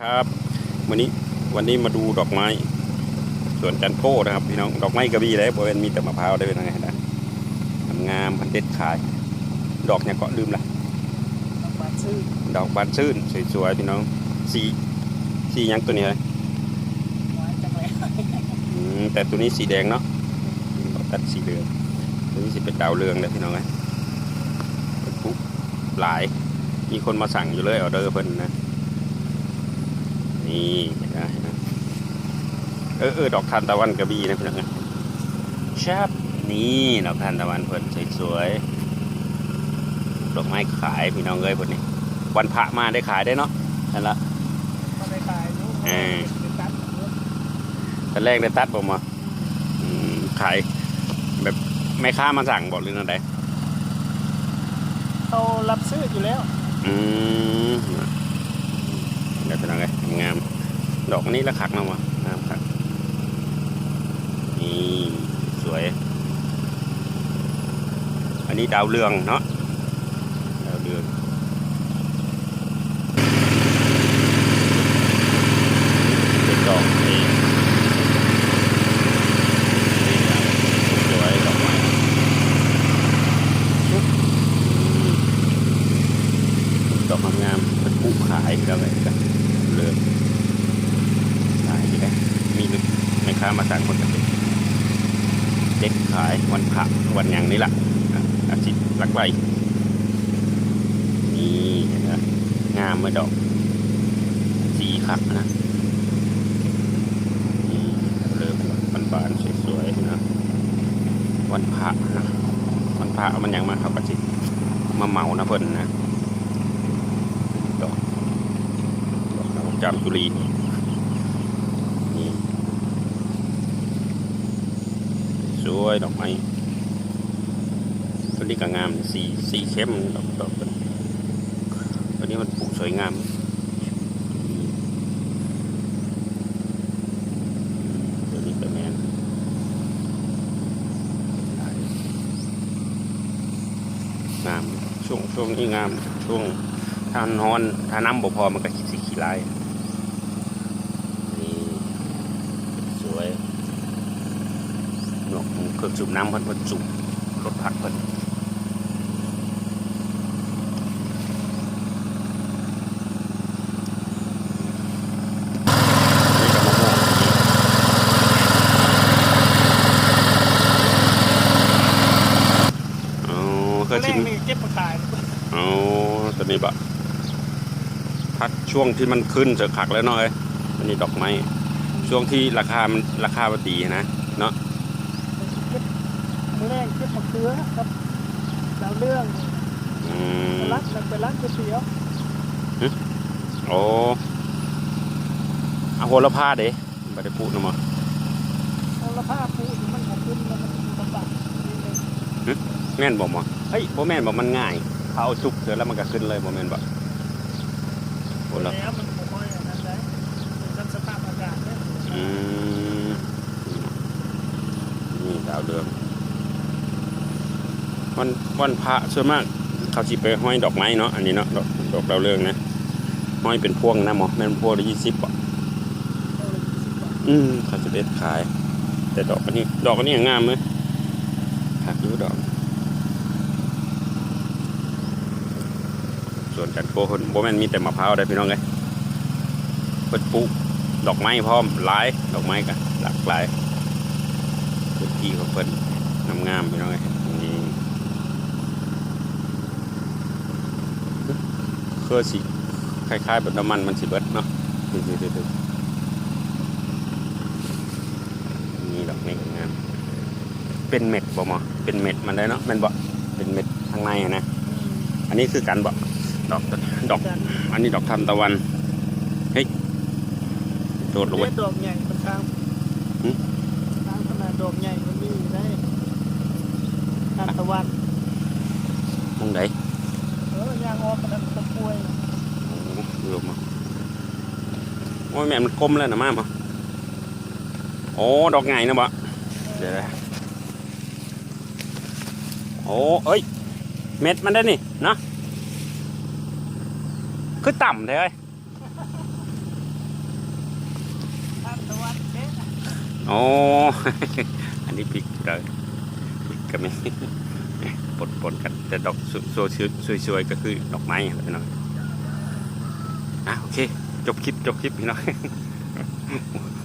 ครับวันนี้วันนี้มาดูดอกไม้สวนจันโก้นะครับพี่น้องดอกไม้กระบี่เลยบริเวณมีแต่มะพร้าวได้เป็นยังไงนะงามพันเด็ดขาย ดอกเนี่ยก็ลืมละบานชื่อดอกบานชื่นสวยๆพี่น้องสีสีหยังตัวนี้เลยไว้จังเลยอืมแต่ตัวนี้สีแดงเนาะดอกตัดสีเหลืองตัวนี้สิเป็นดาวเรืองเลยพี่น้องเลยเป็นปุ๊บหลายมีคนมาสั่งอยู่เลยออเดอร์เพิ่นนะ นี่เห็นไหมเออเออดอกทานตะวันกระบี่นะพี่น้องนชับนี่ดอกทานตะวันเพิ่นสวยๆดอกไม้ขายพี่น้องเอ้ยเพิ่นนี่วันพระมาได้ขายได้เนาะนั่นละมาไปขายเออตัดรถตอนแรกได้ตัดผมมาขายแบบแม่ค้ามาสั่งบอกหรืออะไรเขารับซื้ออยู่แล้ว อืม ดี๋ยวเป็นยังไงงาม ดอกนี้ละคักนะวะงามคักนี่สวย อันนี้ดาวเรืองเนาะดาวเรืองเป็นดอกสวยดอกไม้ชุบอืมดอกงามๆเป็นผู้ขายแล้วไงกันเริ่มขายที่ได้มีลูกแม่ ค้ามาสั่งคนกันเด็กเด็กขายวันพระวันยังนี่แหละอะอาทิตย์หลักไรนี่นไหมงามเมื่อดอก สีคักนะนี่เริ่มบานๆสวยๆนะวันพระนะวันพระมันยังมาครับอาทิตย์มาเหมานะเพิ่นนะดอกดอกจามจุลีนี่ส วยดอกไม้ตัวนี้ก็งามสีสีเข้มดอกดอกตัวนี้ตัวนี้มันปลูกสวยงามตัวนี้ก็แมนงามช่วงช่วงนี้งามช่วงถ้าน้อนถ้าน้ำบ่พอมันก็สิขี้ลายนี่สวยหนก เครื่องสูบน้ำเพิ่นเพิ่นสูบรถพัดเพิ่นนี่ก็มะม่วงอ๋อเคยแรชิกมนี่เก็บมาขายเอาตัวนี้บะพักช่วงที่มันขึ้นจะขักแล้วเนาะเอ้ยอันนี้ดอกไม้ช่วงที่ราคามันราคามันดีนะเนาะเก็บ มือแรกเก็บมะเขือครับดาวเรื่องอืมไปรักไปรักก๋วยเตี๋ยวโอ้เอาโหระพาเด้ไม่ได้พูดนะมั้งเอาละผ้าปูที่มันของขึ้นแล้วมันลำบากนิดนึงแม่นบอกมั้งเฮ้ยบ่แม่นบอกมันง่ายเขาเอาจุกเสร็จแล้วมันก็ขึ้นเลยบ่แม่นบอกโหระแล้วมันบ่ค่อยอันนั้นได้มันสภาพอากาศเนี่ย อืมนี่ดาวเรือง วันวันพระส่วนมากเขาสิไปห้อยดอกไม้เนาะอันนี้เนาะดอกดอกดาวเรืองนะห้อยเป็นพวงนะหมอแม่นพวงละยี่สิบอะเอาเลย20บาทอืมเขาจะเด็ดขาย แต่ดอกอันนี้ ดอกอันนี้งามไหมหักอยูดอก ส่วนจันโกคนโบแมนมีแต่มะพร้าวได้พี่น้องไงเปิดปลูกดอกไม้พร้อมหลายดอกไม้กันหลากหลายพื้นที่ของเพิ่นงามๆพี่น้องไงนี่ คือสิคล้ายๆแบบน้ำมันมันสิเบิดเนาะดูๆๆๆนี่ดอกไม้ก็งามเป็นเม็ดบ่หมอเป็นเม็ดมันได้เนาะแมันบ่เป็นเม็ดข้างในอะนะ อันนี้คือกันบ่ดอกดอกกันอันนี้ดอกทานตะวันเฮ้ยโดดลงไปเด็ดดอกใหญ่มันทางหึทางขนาดดอกใหญ่มันมีอยู่ได้ทานตะวันมองไหนเออยางออกมันนั้นตะกล้วย โอ้ยแม่มันกลมเลยวนะมามาโอ้ดอกไงนะบ่เดี๋ยวโอ้เอ้ย เม็ดมันได้นี่นะคือต่ำเลยโอ้อันนี้พิกเลยพริกก็มีปนปนกันแต่ดอกสวยๆก็คือดอกไม้ไปหน่อยอะโอเค จบคลิปจบคลิปพี่น้อง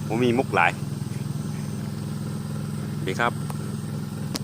ผมมีมุกหลายดีครับ